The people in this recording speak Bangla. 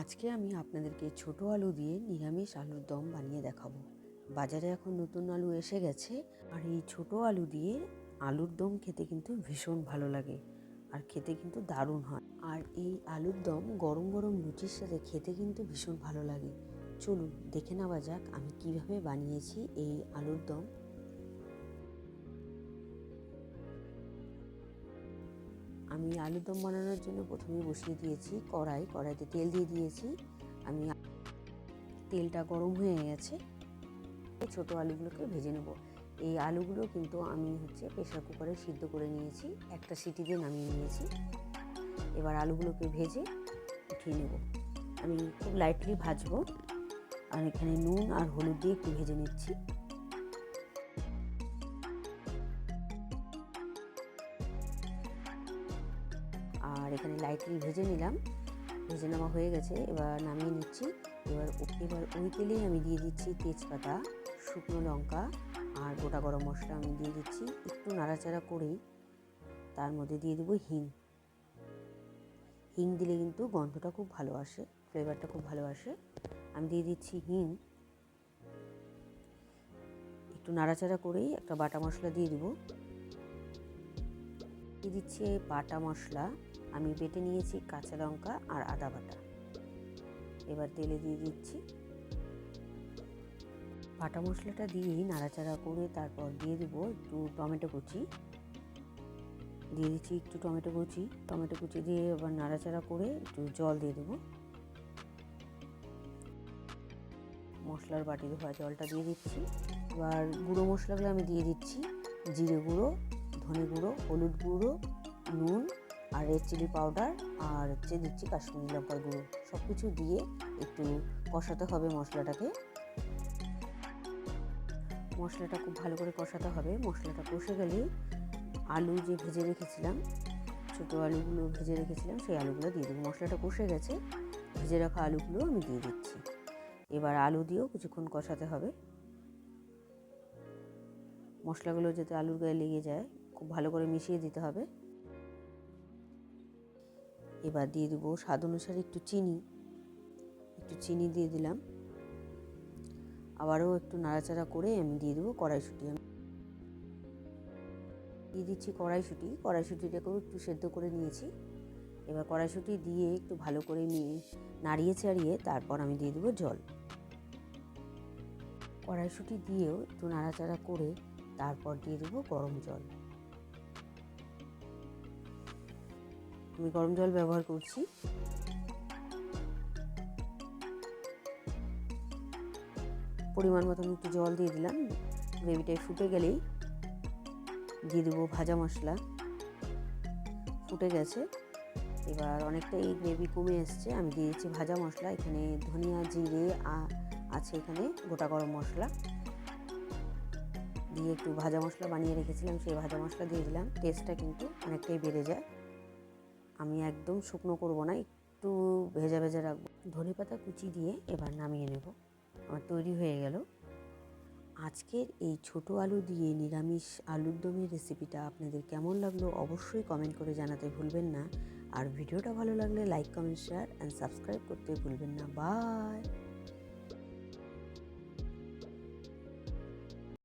আজকে আমি আপনাদেরকে ছোট আলু দিয়ে নিরামিষ আলুর দম বানিয়ে দেখাবো। বাজারে এখন নতুন আলু এসে গেছে, আর এই ছোট আলু দিয়ে আলুর দম খেতে কিন্তু ভীষণ ভালো লাগে, আর খেতে কিন্তু দারুণ হয়। আর এই আলুর দম গরম গরম লুচির সাথে খেতে কিন্তু ভীষণ ভালো লাগে। চলুন দেখে নেওয়া যাক আমি কীভাবে বানিয়েছি এই আলুর দম। আমি আলুর দম বানানোর জন্য প্রথমে বসিয়ে দিয়েছি কড়াই, কড়াইতে তেল দিয়ে দিয়েছি। আমি তেলটা গরম হয়ে গেছে। ছোটো আলুগুলোকে ভেজে নেব। এই আলুগুলো কিন্তু আমি হচ্ছে প্রেশার কুকারে সিদ্ধ করে নিয়েছি। একটা সিটি দিয়ে নামিয়ে নিয়েছি। এবার আলুগুলোকে ভেজে উঠিয়ে নেব। আমি খুব লাইটলি ভাজবো। আর এখানে নুন আর হলুদ দিয়ে একটু ভেজে নিচ্ছি। আর এখানে লাইটলি ভেজে নিলাম। ভেজে নেওয়া হয়ে গেছে, এবার নামিয়ে নিচ্ছি। এবার এবার ওই তেলেই আমি দিয়ে দিচ্ছি তেজপাতা, শুকনো লঙ্কা আর গোটা গরম মশলা আমি দিয়ে দিচ্ছি। একটু নাড়াচাড়া করেই তার মধ্যে দিয়ে দেবো হিং। হিং দিলে কিন্তু গন্ধটা খুব ভালো আসে, ফ্লেভারটা খুব ভালো আসে। আমি দিয়ে দিচ্ছি হিং। একটু নাড়াচাড়া করেই একটা বাটা মশলা দিয়ে দেবো। দিয়ে দিচ্ছি বাটা মশলা। আমি বেটে নিয়েছি কাঁচা লঙ্কা আর আদা বাটা। এবার তেলে দিয়ে দিচ্ছি। বাটা মশলাটা দিয়েই নাড়াচাড়া করে তারপর দিয়ে দেবো একটু টমেটো কুচি। দিয়ে দিচ্ছি একটু টমেটো কুচি। টমেটো কুচি দিয়ে এবার নাড়াচাড়া করে একটু জল দিয়ে দেবো। মশলার বাটি ধোয়া জলটা দিয়ে দিচ্ছি। এবার গুঁড়ো মশলাগুলো আমি দিয়ে দিচ্ছি। জিরে গুঁড়ো ধনে গুঁড়ো, হলুদ গুঁড়ো, নুন আর রেড চিলি পাউডার আর হচ্ছে দিচ্ছি কাশ্মীরি লঙ্কার গুঁড়ো। সব কিছু দিয়ে একটু কষাতে হবে মশলাটাকে। মশলাটা খুব ভালো করে কষাতে হবে। মশলাটা কষে গেলেই আলু যে ভেজে রেখেছিলাম, ছোটো আলুগুলো ভেজে রেখেছিলাম, সেই আলুগুলো দিয়ে দেবো। মশলাটা কষে গেছে, ভেজে রাখা আলুগুলো আমি দিয়ে দিচ্ছি। এবার আলু দিয়েও কিছুক্ষণ কষাতে হবে। মশলাগুলো যাতে আলুর গায়ে লেগে যায় খুব ভালো করে মিশিয়ে দিতে হবে। এবার দিয়ে দেবো স্বাদ অনুসারে একটু চিনি। একটু চিনি দিয়ে দিলাম। আবারও একটু নাড়াচাড়া করে আমি দিয়ে দেবো কড়াইশুঁটি। আমি দিয়ে দিচ্ছি কড়াইশুঁটি। কড়াইশুঁটিটাকেও একটু সেদ্ধ করে নিয়েছি। এবার কড়াইশুঁটি দিয়ে একটু ভালো করে নিয়ে নাড়িয়ে চাড়িয়ে তারপর আমি দিয়ে দেবো জল। কড়াইশুঁটি দিয়েও একটু নাড়াচাড়া করে তারপর দিয়ে দেবো গরম জল। আমি গরম জল ব্যবহার করছি। পরিমাণ মতন একটু জল দিয়ে দিলাম। গ্রেভিটাই ফুটে গেলেই দিয়ে দেবো ভাজা মশলা। ফুটে গেছে। এবার অনেকটা এই গ্রেভি কমে এসছে। আমি দিয়েছি ভাজা মশলা। এখানে ধনিয়া, জিরে আছে এখানে গোটা গরম মশলা। দিয়ে একটু ভাজা মশলা বানিয়ে রেখেছিলাম। সেই ভাজা মশলা দিয়ে দিলাম। টেস্টটা কিন্তু অনেকটাই বেড়ে যায়। আমি একদম শুকনো করব না, একটু ভেজা ভেজা রাখব। ধনে পাতা কুচি দিয়ে এবার নামিয়ে নেব। আমার তৈরি হয়ে গেল। আজকের এই ছোট আলু দিয়ে নিরামিষ আলুর দমের রেসিপিটা আপনাদের কেমন লাগল অবশ্যই কমেন্ট করে জানাতে ভুলবেন না। আর ভিডিওটা ভালো লাগলে like comment share and subscribe করতে ভুলবেন না। বাই